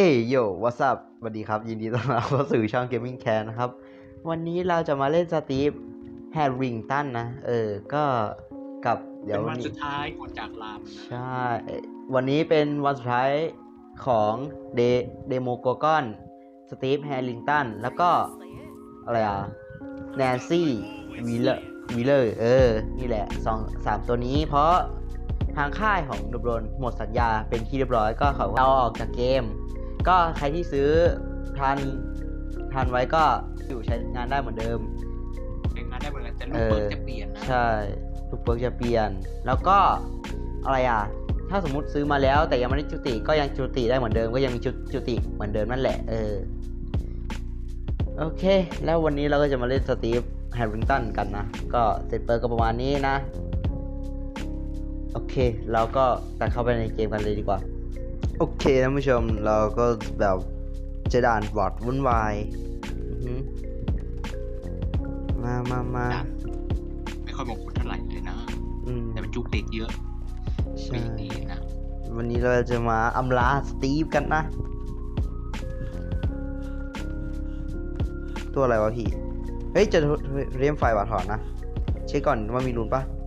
เอ้ยโย what's up สวัสดีครับ ยินดีต้อนรับเข้าสู่ช่อง Gaming Can นะครับ วันนี้เราจะมาเล่นสตีฟแฮร์ริงตันนะ เออ ก็กับเดี๋เป็ยวนวันนี้ สุดท้ายก่อนจากลามนะใช่ วันนี้เป็นวันสุดท้ายของเดเดโมโกกอนสตีฟแฮร์ริงตัน แล้วก็ อะไรอะ แนนซี่วีเลอร์วีเลอร์เออ นี่แหละสองสามตัวนี้ เพราะทางค่ายของดบรนหมดสัญญาเป็นที่เรียบร้อยก็เขาเอาออกจากเกม ก็ใครที่ซื้อทันทันไว้ก็อยู่ใช้งานได้เหมือนเดิมเป็นงานได้เหมือนกันแต่ลูเอกอเปิดจะเปลี่ยนนะใช่ลูกเปิร์กจะเปลี่ยน แล้วก็อะไรอะ ถ้าสมมุติซื้อมาแล้วแต่ยังไม่ได้จุติก็ยังจุติได้เหมือนเดิม ก็ยังมีจุจุติเหมือนเดิมนั่นแหละเออโอเค แล้ววันนี้เราก็จะมาเล่นสตีฟแฮร์ริงตันกันนะ ก็เซตเปิร์กก็ประมาณนี้นะ โอเค เราก็ตัดเข้าไปในเกมกันเลยดีกว่า โอเคท่านผู้ชมเราก็แบบเจะด่านบอร์ดวุ่นวายอือหือมามามาไม่ค่อยมงคุดเท่าไหร่เลยนะอืมแต่มันจุกเด็กเยอะใช่ปีนี้นะวันนี้เราจะมาอำลาสตีฟกันนะ ตัวอะไรวะพี่ เฮ้ยจะเรียมไฟล์ว่ะถอนนะ เช็คก่อนว่ามีรูนปะพี่พี่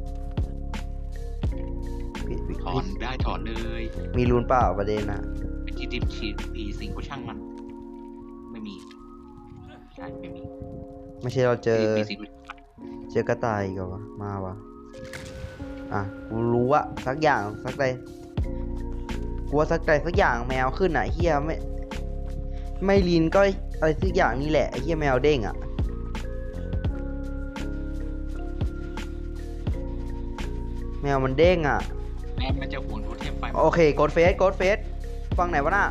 ถอนได้ถอนเลยมีรูนเปล่าประเด็นนะเป็นที่ดิบฉีดปีสิงก็ช่างมัน ไม่มีใช่ไม่มีไม่ใช่เราเจอปีสิงก็เจอกระต่ายอีก็วะมาวะอะกูรู้อะสักอย่างสักใดกูว่าสักใดสักอย่างแมวขึ้นอะเฮียไม่ ไม่ลีนก็อะไรสักอย่างนี่แหละไอ้เฮียแมวเด้งอะแมวมันเด้งอะ แม่มันจะหวงโทเทมไฟโอเคกดเฟสกดเฟสฟังไหนวะน่ะ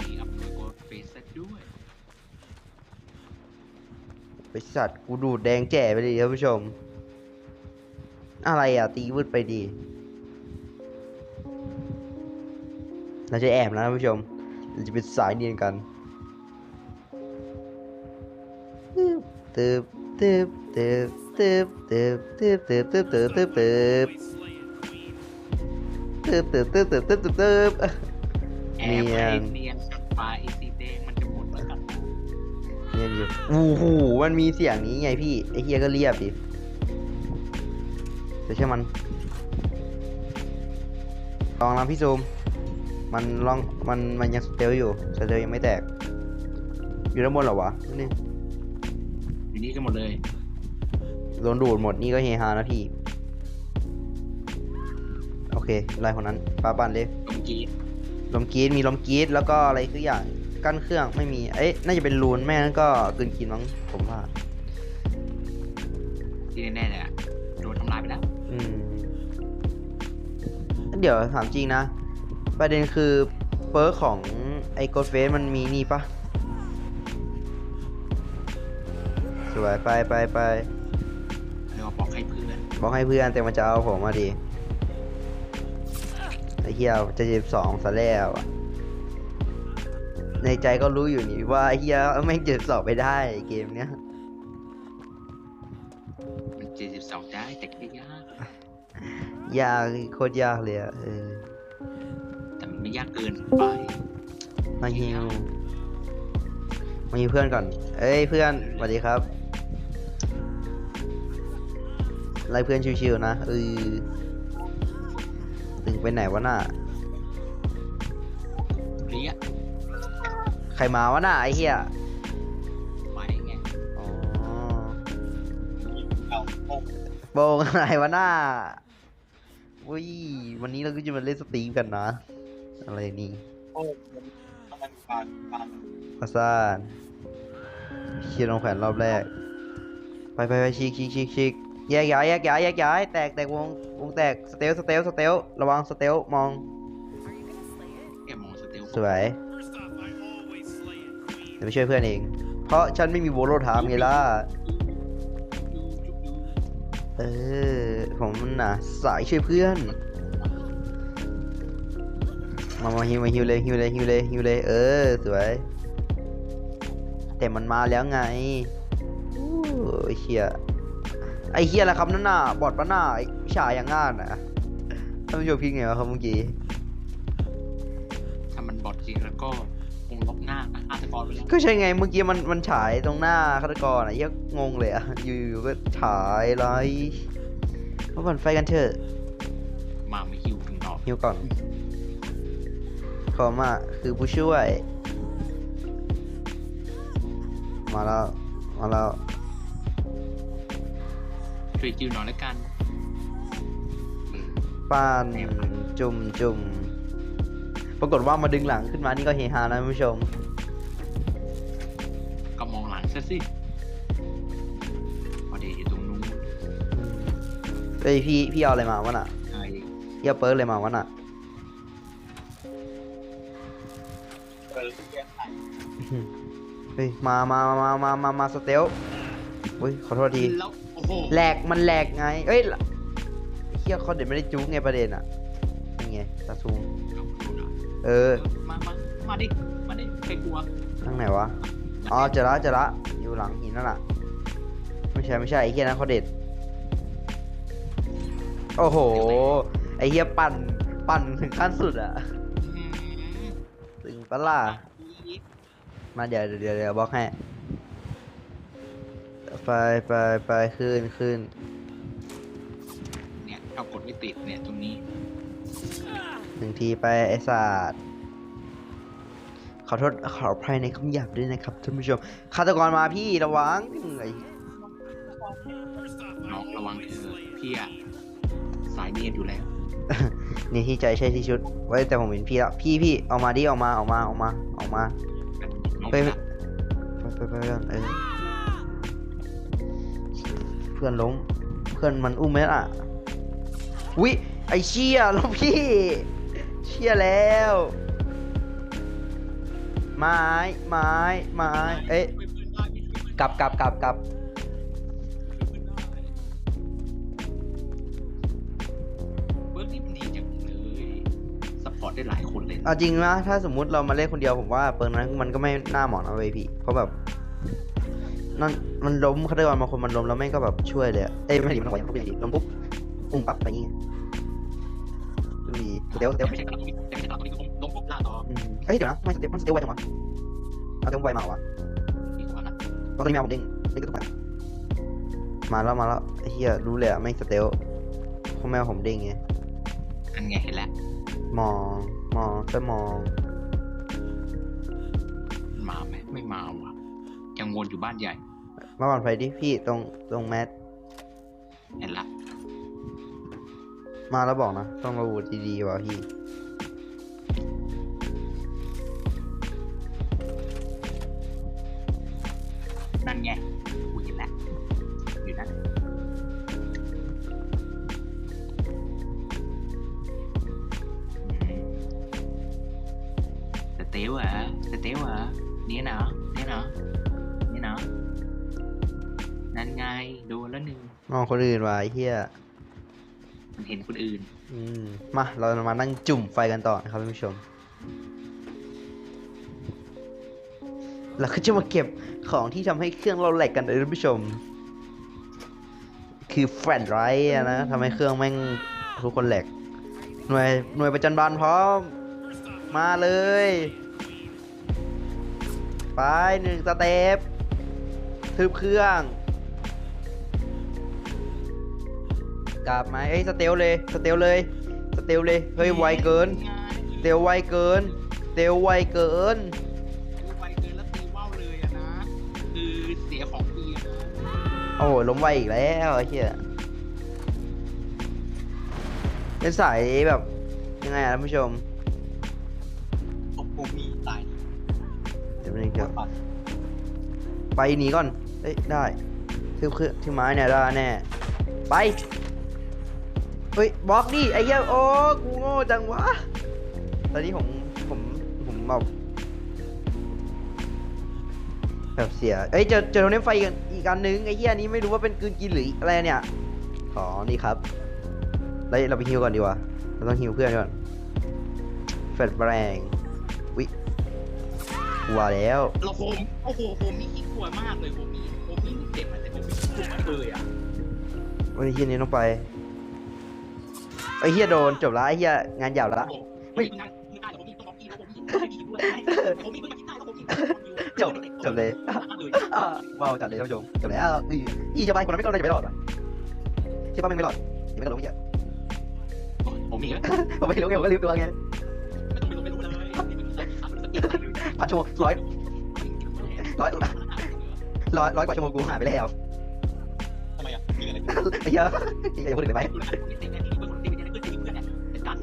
มีอัพโหลดโกดเฟซด้วยไปสัตว์กูดูดแดงแจ่ไปเลยท่านผู้ชม อะไรอะ ตีวืดไปดี เราจะแอบนะท่านผู้ชม เราจะเป็นสายเนียนกันตึบตึบตึบ ตึบตึบตึบตึบตึบตึบตึบตึบตึบตึบตึบตึบตึบตึบตึบแอเนีบยนเนียนปลาอีซีแดงมันจะหมดแล้วกันเนียนอยู่โอ้โหมันมีเสียงนี้ไงพี่ไอ้เฮียก็เรียบดิเดี๋ยวใช่มันลองนะพี่ซูมมันลองมันมันยังสเตลอยู่สเตลยังไม่แตก อยู่ด้านบนเหรอวะนี่อยู่นี่กันหมดเลย โดนดูดหมดนี่ก็เฮฮานะพี่ โอเคไล่คนนั้นปาปันเลยตรงกี้ลมกรีดมีลมกรีดแล้วก็อะไรคืออย่างกั้นเครื่องไม่มี เอ๊ะน่าจะเป็นรูนแม่งั้นก็กลืนกินมั้งผมว่าที่แน่ๆเนี่ยโดนทำลายไปแล้วอืมเดี๋ยวถามจริงนะ ประเด็นคือเปิร์กของไอ้กดเฟสมันมีนี่ปะสวยไปไปไปเรียกว่า บอกให้เพื่อนบอกให้เพื่อนแต่มันจะเอาผมมาดิไอ้เหี้ยจะเจ็บสองซะแล้วอะในใจก็รู้อยู่นี่ว่าไอ้เหี้ยไม่งเจ็บสองไปได้เกมเนี้ยมันเจ็ดสิบสองได้แต่ก็ยากยากโคตรยากเลยอะเออแต่มันไม่ยากเกินไปมาฮิวมาฮิวเพื่อนก่อน เอ้ยเพื่อนสวัสดีครับ ไล่เพื่อนชิวๆนะเออตึงไปไหนวะน่ะเรียกใครมาวะน่ะไอ้เหี้ยไปไงอ๋อเอาโอ้โบงอะไรวะน่ะอุ้ยวันนี้เราก็จะมาเล่นสตรีมกันนะ อะไรนี่โอ้มันปานปานมาซ่านเชียร์ลงแขวนรอบแรก ไปไปไปชิกชิกชิกชิก แยกย้ายแยกย้ายแยกย้ายแตกแตกวงวงแตกสเตลสเตลสเตลระวังสเตลมองแกมองสเตลสวยเดี๋ยวไปช่วยเพื่อนเอง เพราะฉันไม่มีโวโลไทามไงล่ะเออผมน่ะสายช่วยเพื่อน มามาฮิวมาฮิวเลยฮิวเลยฮิวเลยฮิวเลยเออสวยแต่มันมาแล้วไงโอ้ยเฮีย ไอเฮียอะไรครับนั่นน่ะบอดปะน่ะไอ้วิชาอย่างง่านน่ะท่านผู้ชมคิดไงวะครับเมื่อกี้ถ้ามันบอดจริงแล้วก็คงลบหน้าฆาตกรไปแล้วก็ใช่ไงเมื่อกี้มันมันฉายตรงหน้าฆาตกรอะเหี้ยังงงเลยอะอยู่ๆก็ฉายไรมาปั่นไฟกันเถอะมาไม่คิวถึงดอกฮิวก่อนขอมาคือผู้ช่วย มาแล้ว มาแล้ว ช่วยจิวหน่อยแล้วกันอืมป้านจุ่มจุ่มปรากฏว่ามาดึงหลังขึ้นมานี่ก็เฮฮานะท่านผู้ชม ก็มองหลังซะสิพอดีอยู่ตรงนู้นเฮ้ยพี่พี่เอาอะไรมาวะน่ะใช่พี่เอาเปิร์กอะไรมาวะน่ะเฮ้ยมามามามามามาสเตลอุ้ยขอโทษทีแล้วโอ้โห แหลกมันแหลกไง เอ้ยละไอ้เฮียเขาเด็ดไม่ได้จู๊กไงประเด็นอะนี่ไงตาซูมเออ มามามาดิ มาดิใครกลัวทางไหนวะ อ๋อเจอละเจอละอยู่หลังหินนั่นแหละไม่ใช่ไม่ใช่ไอ้เฮียนั้นเขาเด็ด โอ้โห ไอ้เฮียปั่น ปั่นถึงขั้นสุดอะอืมถึงปะล่ะมาเดี๋ยวเดี๋ยวเดี๋ยวเดี๋ยวบล็อกให้ ไปไปไปขึ้นขึ้นเนี่ยเอากดไม่ติดเนี่ยตรงนี้หนึ่งทีไปไอ้ศาสตร์ขอโทษขออภัยในคำหยาบด้วยนะครับท่านผู้ชมฆาตกรมาพี่ระวังไอ้น้องระวังเธอะพี่อะสายเนียนอยู่แล้ว นี่ที่ใจใช่ที่ชุด ไว้แต่ผมเห็นพี่แล้วพี่พี่เอามาดิเอามาเอามาเอามาเอามาน้องไปพี่อะไปไปไปก่อนเออเพื่อนล้ม เพื่อนมันอุ้มไหมล่ะวิไอเชี่ยแล้วพี่ เชี่ยแล้ว ไม้ไม้ไม้เอ๊ะช่วยเพื่อนได้พี่ช่วยเพื่อนกลับกลับกลับกลับเบิร์กนี่มันดีจังเลยซัพพอร์ตได้หลายคนเลย เอาจริงนะถ้าสมมุติเรามาเล่นคนเดียวผมว่าเปิร์นั้นมันก็ไม่น่าเหมาะนะเว้ยพี่ เพราะแบบ นั่นมันล้มเขาได้วันบางคนมันล้มแล้วแม่งก็แบบช่วยเลยอะเอ้ยไม่ดีมันหัวยังไม่ดีล้มปุ๊บอุ้มปั๊บไปอย่างเงี้ยดูดีเดี๋ยวเดี๋ยวไม่ใช่กระดาษตรงนี้แต่ไม่ใช่กระดาษตรงนี้ลงลงปุ๊บลาต่ออืมเอ้ยเดี๋ยวนะไม่เดี๋ยวมันสเตลไวจังวะเอาเตลไวมาวะอีกว่านะตอนนี้แมวผมเด้งเด้งกระตุกอะมาแล้วมาแล้วไอ้เหี้ยรู้เลยอะไม่งสเตลเพราะแมวผมเด้งไงอันไงเห็นแล้วมองมองจะมอง มาไหมไม่มาว่ะยัง วนอยู่บ้านใหญ่ มาก่อนไฟดิพี่ตรงตรงแมทเห็นละมาแล้วบอกนะ ต้องระบุดีๆว่ะพี่ นั่นไงกูเห็นแล้วอยู่นั่นอืมสเตลเหรอสเตลเหรอเนี่ยเนาะเนี่ยเนาะเนี่ยเนาะ นั่นไง โดนแล้วหนึ่งมองคนอื่นว่ะไอ้เหี้ย มันเห็นคนอื่น อืม มา เรามานั่งจุ่มไฟกันต่อนะครับท่านผู้ชม เราก็จะมาเก็บของที่ทำให้เครื่องเราแหลกกันเลยท่านผู้ชม คือแฟลชไรท์อะนะทำให้เครื่องแม่งทุกคนแหลก หน่วยหน่วยประจันบานพร้อม มาเลย ไปหนึ่งสเต็ปทึบเครื่อง กลับไหมเอ้ยสเตลเลยสเตลเลยสเตลเลยเฮ้ยไวเกินสเตลไวเกินสเตลไวเกินไวเกินแล้วตีว่าวเลยอะนะคือเสียของปีอะนะโอ้โหล้มไวอีกแล้วไอ้เหี้ยเป็นสายแบบยังไงอะท่านผู้ชมโอ้โหมีตายเดี๋ยวนึงเดี๋ยวไปหนีก่อนเอ้ยได้ที่คือที่ไม้เนี่ยได้แน่ไป เฮ้ยบล็อกดิไอ้เหี้ยโอ้กูโง่จังวะ ตอนนี้ผมผมผมแบบแบบเสียเอ้ยเจอเจอโทเทมไฟอีกอันอีกอันนึงไอ้เหี้ยอันนี้ไม่รู้ว่าเป็นกลืนกินหรืออะไรเนี่ยอ๋อนี่ครับแล้วเราไปฮิวก่อนดีกว่าเราต้องฮิวเพื่อนก่อนแฟดแบงวิกลัวแล้วเราโฮมโอ้โหโฮมนี่ขี้กลัวมากเลยโฮมนี่โฮมนี่เจ็บอะแต่โฮมนี่ขี้กลัวมากเลยอะวันนี้ที่นี้ต้องไป ไอ้เฮียโดนจบละไอ้เฮียงานยาบละไม่ได้ไม่ได้ผมมีต้องบอกพี่ผมมีต้องมีด้วยผมมีต้องกินได้ผมมีจบจบเลยอ่าว้าวจัดเลยท่านผู้ชมจบแล้วอีอีจะไปคนนั้นไม่รอดจะไม่รอดวะใช่ป่ะไม่ไม่รอดยังไม่รอดลงเหี้ยผมมีนะผมไม่รู้ไงผมก็ลืมตัวไงไม่ต้องไม่รู้ไม่รู้เลยพันชั่วโมงร้อยร้อยร้อยร้อยกว่าชั่วโมงกูหายไปแล้วทำไมอะมีอะไรไอ้เหี้ยอีอย่าพูดถึงเลยไหม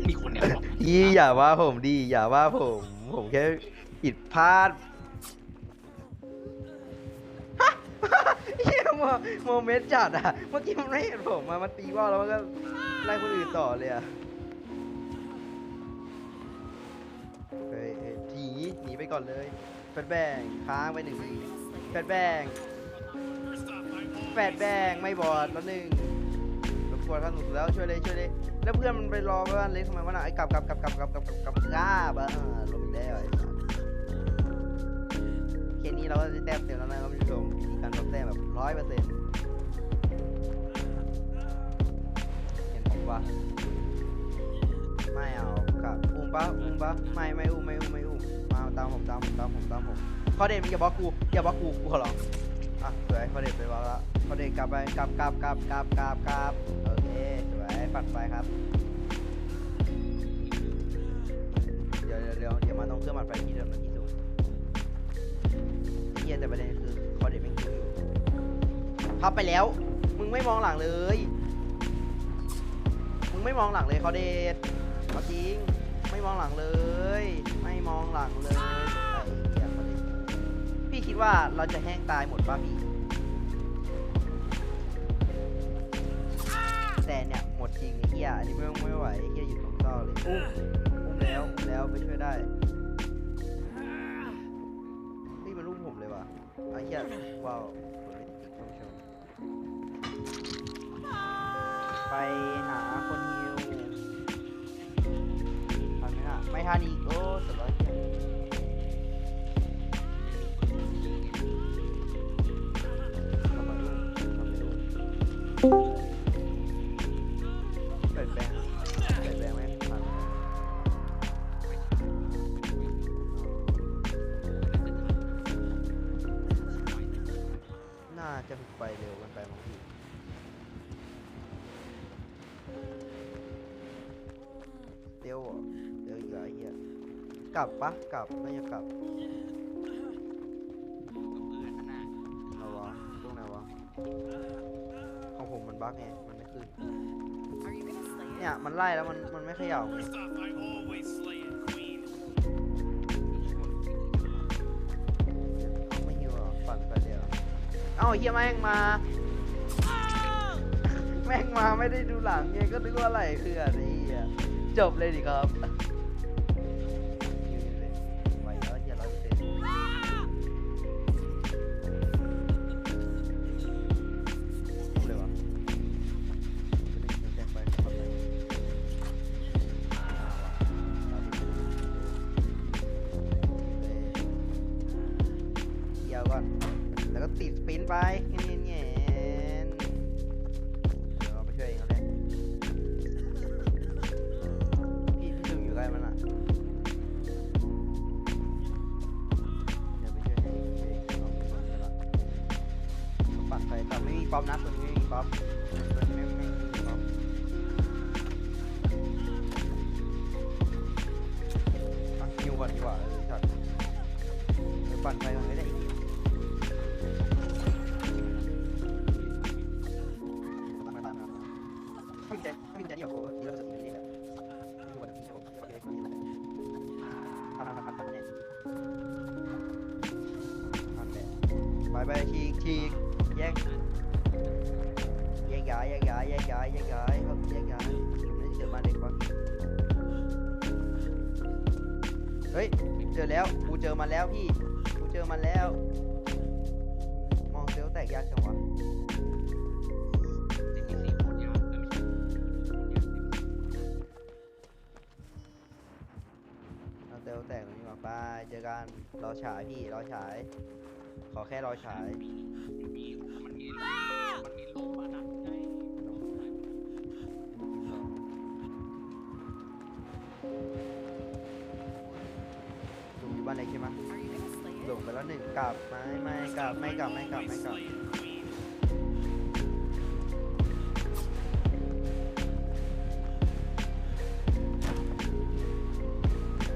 มีคนเนี่ยอีอย่าว่าผมดี อย่าว่าผม ผมแค่ผิดพลาดฮะเฮียโมโมเมนต์จัดอะ เมื่อกี้มันไม่เห็นผมมามันตีว่าวแล้วมันก็ไล่คนอื่นต่อเลยอะเฮ้ยเฮ้ยหนีหนีไปก่อนเลยแฟดแบงค้างไปหนึ่งแฟดแบงแฟดแบงไม่บอดแล้วหนึ่งรบกวนท่านหนุกแล้วช่วยเลยช่วยเลย แล้วเพื่อนมันไปรอบ้านเล็กทำไมวะน่ะไอ้กลับกลับกลับกลับกลับกลับกลับกลับกลับอะเออลงอีกแล้วไอ้สัสแค่นี้เราก็ได้แต้มเต็มแล้วนะครับคุณผู้ชมวิธีการลดแต้มแบบร้อยเปอร์เซ็นต์เห็นผมปะไม่เอากลับอุ้มปะอุ้มปะไม่ไม่อุ้มไม่อุ้มไม่อุ้มมาตามผมตามผมตามผมตามผมข้อเด่นมึงอย่าบล็อกกูอย่าบล็อกกูกูขอร้องอะสวยข้อเด่นไปบล็อกล้วข้อเด่นกลับไปกลับกลับกลับกลับกลับกลับโอ ปัดไปครับ เดี๋ยวเดี๋ยวเดี๋ยวมาตรงเครื่องหมัดไฟที่เดิมนะที่สูงเฮียแต่ประเด็นคือคอเด็ดไม่คิวอยู่พับไปแล้ว มึงไม่มองหลังเลย มึงไม่มองหลังเลยคอเด็ดเอาจริง ไม่มองหลังเลย ไม่มองหลังเลยไอ้เหี้ยคอเด็ดพี่คิดว่าเราจะแห้งตายหมดป่ะพี่แต่เนี่ย จริงไอ้เฮียอันนี้ไม่ไม่ไหวไอ้เฮียอยู่ตรงเศร้าเลยอุ้มอุ้มแล้วอุ้มแล้วไปช่วยได้นี่มันรูปผมเลยว่ะไอ้เฮียว้าวกดไม่ติดท่านผู้ชมไปหาคนฮิวทันไหมน่ะไม่ทันอีก ลับปะกลับน่าจะกลับเอาวะตรงไหนวะของผมมันบั๊กไงมันไม่ขึ้น Are you gonna slay it? เนี่ยมันไล่แล้วมันมันไม่เขย่าไง First off, I always slay it, queen. ไม่หิวหรอปั่นไปเดียวเอ้าเฮียแม่งมา แม่งมาไม่ได้ดูหลังไงก็นึกว่าอะไรคืออะไรจบเลยดิครับ Bye. ฉีกแยกแยกย้ายแยกย้ายแยกย้ายแยกย้ายครับแยกย้ายไม่ได้เจอมาเด็กวะเฮ้ยเจอแล้วกูเจอมันแล้วพี่กูเจอมันแล้ว มองเซลแตกยากจังวะเราเตลแตกตรงนี้มาไปเจอกันรอฉายพี่รอฉาย ขอแค่รอฉาย มันมีรูมานะอยู่บ้านไหนใช่ไหมหลงไปแล้วหนึ่งกลับไม่ไม่กลับไม่กลับไม่กลับไม่กลับ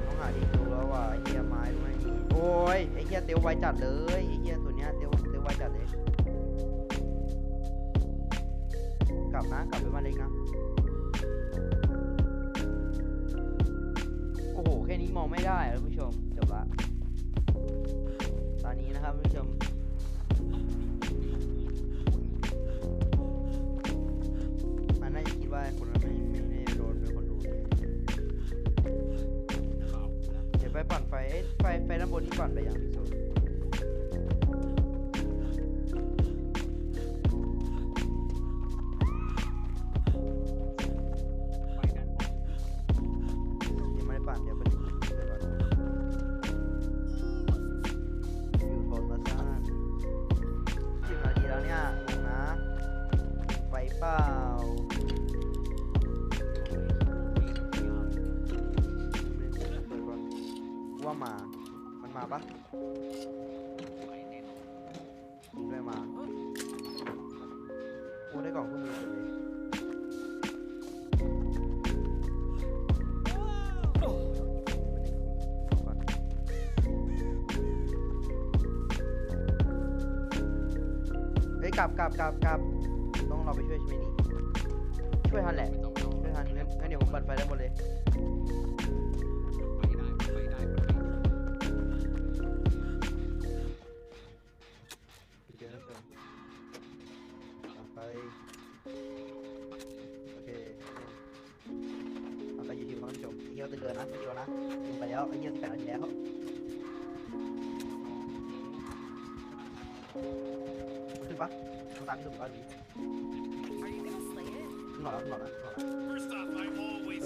ต้องหาที่ดูแล้วว่าเหี้ยไม้ด้วยโอ้ยไอ้เหี้ยเตียวไวจัดเลย บนะ กลับไปบ้านเล็กนะ โอ้โห แค่นี้มองไม่ได้อะท่านผู้ชมจบละ ตอนนี้นะครับท่านผู้ชมมันน่าจะคิดว่าคนนั้นไม่ไม่ได้โดนเป็นคนดูเดี๋ยวไปปั่นไฟเอ้ไฟไฟด้านบนนี่ปั่นไปยังพี่ มาปะยิงด้มาโอ้ได้กล่องเครื่อมือเฉยเลยก่อนเฮ้ยกลับกลับกลับกลับต้องเราไปช่วยใช่ไหมนี่ ช่วยทันแหละ ช่วยทันงั้นงั้นเดี๋ยวผมปั่นไฟได้หมดเลย ดนาทีแล้วขึ้นปะต้องตามขึ้นปะดี Are you gonna slay it? ขึ้นหน่อยแล้วขึ้นหน่อยแล้วขึ้นหน่อยแล้ว First off, I always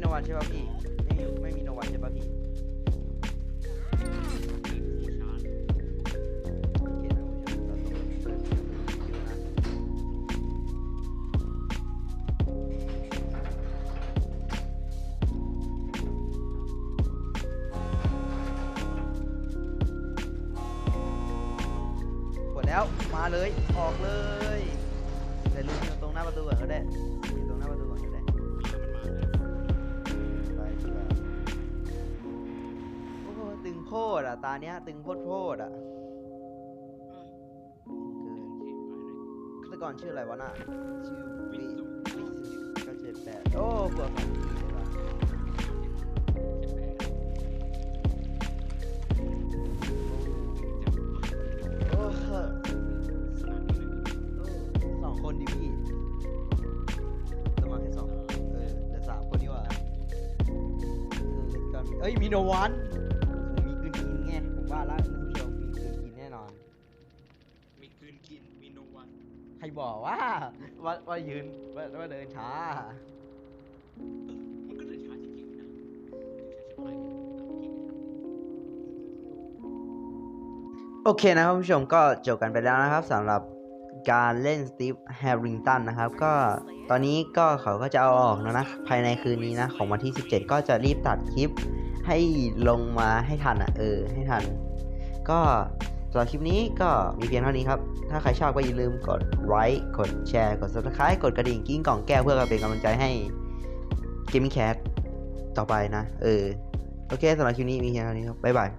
มีโนวันใช่ป่ะพี่ ไม่มีไม่มีโนวันใช่ป่ะพี่ ตกรชื่ออะไรวะน่ะชื่อวิวิสุเก้าเจ็ดแปดโอ้เปิดของดีเลยว่ะโอ้โหสองคนดิพี่ต้องมาแค่สองเออเหลือสามคนดีกว่าเออก็มีเอ้ยมีโนวัน บอกว่าว่าว่ายืนว่าว่าเดินช้า มันก็เลยช้าจริงๆนะช้าๆไปโอเคนะครับคุณผู้ชมก็จบกันไปแล้วนะครับสำหรับการเล่นสตีฟแฮร์ริงตันนะครับ ก็ตอนนี้ก็เขาก็จะเอาออกแล้วนะ ภายในคืนนี้นะ ของวันที่ 17 ก็จะรีบตัดคลิปให้ลงมาให้ทันอะ เออ ให้ทัน ก็ สำหรับคลิปนี้ก็มีเพียงเท่านี้ครับ ถ้าใครชอบก็อย่าลืมกดไลค์กดแชร์กด subscribe กดกระดิ่งกิ้งกล่องแก้วเพื่อเป็นกำลังใจให้ Gaming Cat ต่อไปนะ เออ โอเคสำหรับคลิปนี้มีเพียงเท่านี้ครับ บ๊ายบาย